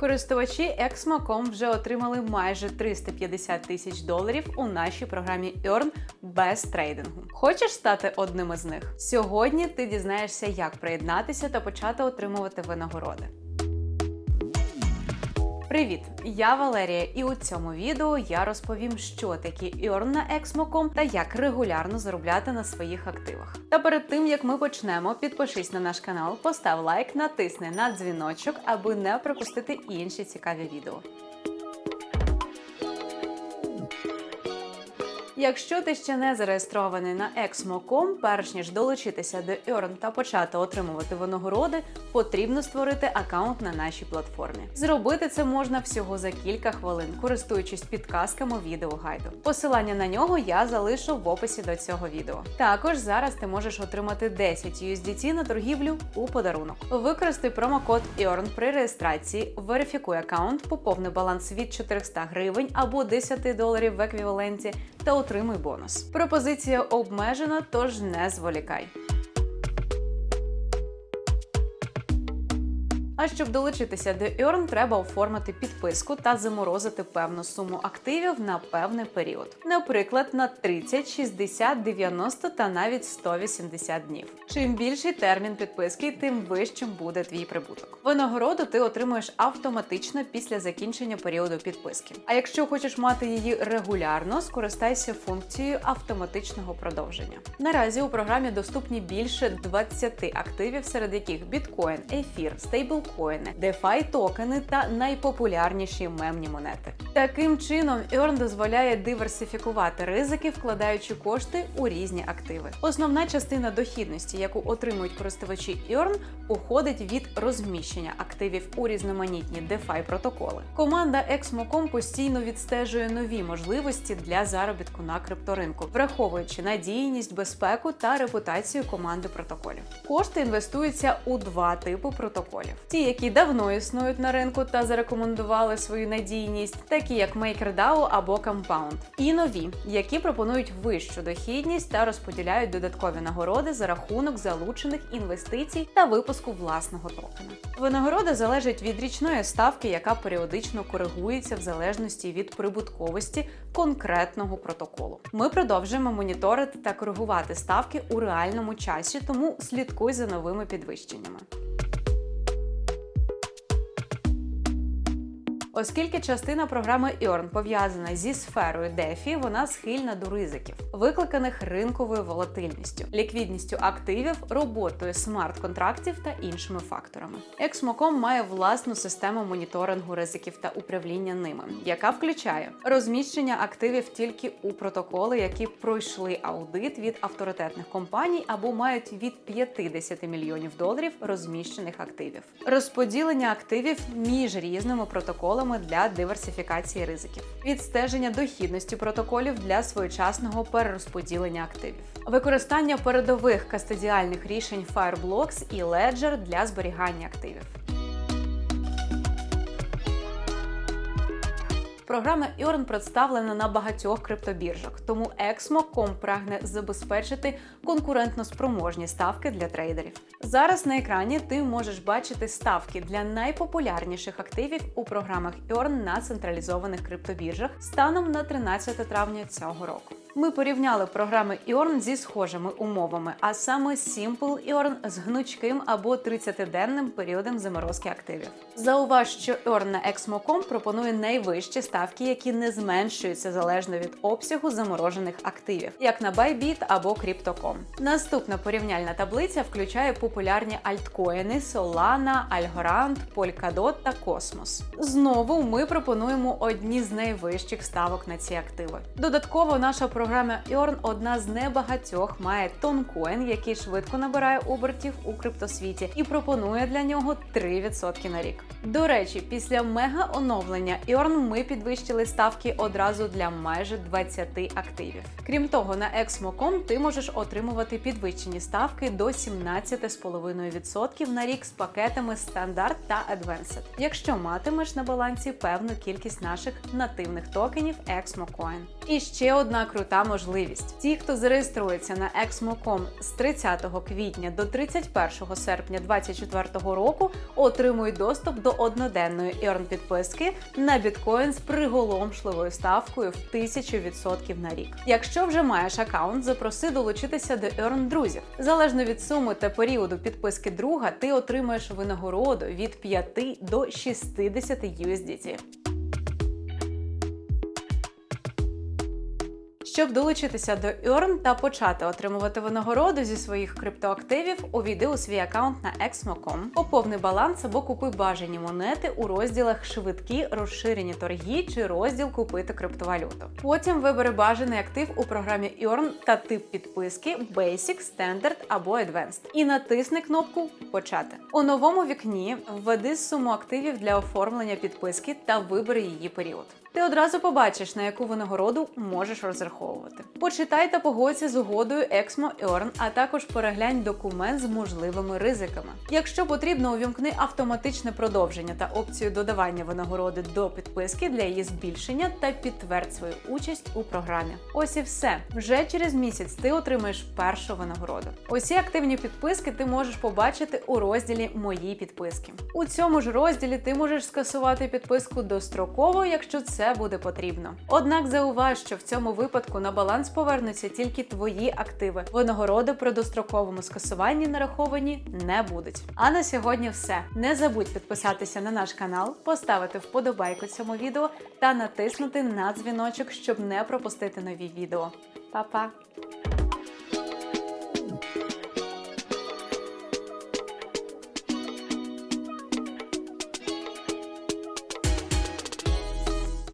Користувачі Exmo.com вже отримали майже 350 тисяч доларів у нашій програмі Earn без трейдингу. Хочеш стати одним із них? Сьогодні ти дізнаєшся, як приєднатися та почати отримувати винагороди. Привіт! Я Валерія, і у цьому відео я розповім, що таке Earn на Exmo.com та як регулярно заробляти на своїх активах. Та перед тим як ми почнемо, підпишись на наш канал, постав лайк, натисни на дзвіночок, аби не пропустити інші цікаві відео. Якщо ти ще не зареєстрований на Exmo.com, перш ніж долучитися до Earn та почати отримувати винагороди, потрібно створити аккаунт на нашій платформі. Зробити це можна всього за кілька хвилин, користуючись підказками відеогайду. Посилання на нього я залишу в описі до цього відео. Також зараз ти можеш отримати 10 USDT на торгівлю у подарунок. Використай промокод EARN при реєстрації, верифікуй аккаунт, поповни баланс від 400 гривень або 10 доларів в еквіваленті та отримуй бонус. Пропозиція обмежена, тож не зволікай. А щоб долучитися до Earn, треба оформити підписку та заморозити певну суму активів на певний період. Наприклад, на 30, 60, 90 та навіть 180 днів. Чим більший термін підписки, тим вищим буде твій прибуток. Винагороду ти отримуєш автоматично після закінчення періоду підписки. А якщо хочеш мати її регулярно, скористайся функцією автоматичного продовження. Наразі у програмі доступні більше 20 активів, серед яких біткоін, ефір, стейблкоїни, DeFi токени та найпопулярніші мемні монети. Таким чином, Earn дозволяє диверсифікувати ризики, вкладаючи кошти у різні активи. Основна частина дохідності, яку отримують користувачі Earn, походить від розміщення активів у різноманітні DeFi протоколи. Команда Exmo.com постійно відстежує нові можливості для заробітку на крипторинку, враховуючи надійність, безпеку та репутацію команди протоколів. Кошти інвестуються у два типи протоколів: ті, які давно існують на ринку та зарекомендували свою надійність, такі як MakerDAO або Compound, і нові, які пропонують вищу дохідність та розподіляють додаткові нагороди за рахунок залучених інвестицій та випуску власного токена. Винагорода залежить від річної ставки, яка періодично коригується в залежності від прибутковості конкретного протоколу. Ми продовжуємо моніторити та коригувати ставки у реальному часі, тому слідкуй за новими підвищеннями. Оскільки частина програми Earn пов'язана зі сферою DeFi, вона схильна до ризиків, викликаних ринковою волатильністю, ліквідністю активів, роботою смарт-контрактів та іншими факторами. Exmo.com має власну систему моніторингу ризиків та управління ними, яка включає розміщення активів тільки у протоколи, які пройшли аудит від авторитетних компаній або мають від 50 мільйонів доларів розміщених активів, розподілення активів між різними протоколами для диверсифікації ризиків, відстеження дохідності протоколів для своєчасного перерозподілення активів, використання передових кастодіальних рішень Fireblocks і Ledger для зберігання активів. Програма Earn представлена на багатьох криптобіржах, тому Exmo.com прагне забезпечити конкурентно спроможні ставки для трейдерів. Зараз на екрані ти можеш бачити ставки для найпопулярніших активів у програмах Earn на централізованих криптобіржах станом на 13 травня цього року. Ми порівняли програми Earn зі схожими умовами, а саме Simple Earn з гнучким або 30-денним періодом заморозки активів. Зауваж, що Earn на Exmo.com пропонує найвищі ставки, які не зменшуються залежно від обсягу заморожених активів, як на Bybit або Crypto.com. Наступна порівняльна таблиця включає популярні альткоїни Solana, Algorand, Polkadot та Cosmos. Знову ми пропонуємо одні з найвищих ставок на ці активи. Додатково наша програма Earn одна з небагатьох має тонкоін, який швидко набирає обертів у криптосвіті і пропонує для нього 3% на рік. До речі, після мега оновлення Earn ми підвищили ставки одразу для майже 20 активів. Крім того, на Exmo.com ти можеш отримувати підвищені ставки до 17,5% на рік з пакетами стандарт та Advanced, якщо матимеш на балансі певну кількість наших нативних токенів Exmo Coin. І ще одна крута крута можливість. Ті, хто зареєструється на Exmo.com з 30 квітня до 31 серпня 2024 року, отримують доступ до одноденної earn підписки на біткоін з приголомшливою ставкою в 1000% на рік. Якщо вже маєш аккаунт, запроси долучитися до earn друзів. Залежно від суми та періоду підписки друга, ти отримаєш винагороду від 5 до 60 USDT. Щоб долучитися до Earn та почати отримувати винагороду зі своїх криптоактивів, увійди у свій аккаунт на Exmo.com, поповни баланс або купи бажані монети у розділах Швидкі розширені торги чи розділ Купити криптовалюту. Потім вибери бажаний актив у програмі Earn та тип підписки Basic, Standard або Advanced і натисни кнопку Почати. У новому вікні введи суму активів для оформлення підписки та вибери її період. Ти одразу побачиш, на яку винагороду можеш розраховувати. Почитай та погодься з угодою Exmo Earn, а також переглянь документ з можливими ризиками. Якщо потрібно, увімкни автоматичне продовження та опцію додавання винагороди до підписки для її збільшення та підтвердь свою участь у програмі. Ось і все. Вже через місяць ти отримаєш першу винагороду. Усі активні підписки ти можеш побачити у розділі Мої підписки. У цьому ж розділі ти можеш скасувати підписку достроково, якщо це буде потрібно. Однак зауваж, що в цьому випадку на баланс повернуться тільки твої активи. Винагороди при достроковому скасуванні нараховані не будуть. А на сьогодні все. Не забудь підписатися на наш канал, поставити вподобайку цьому відео та натиснути на дзвіночок, щоб не пропустити нові відео. Па-па!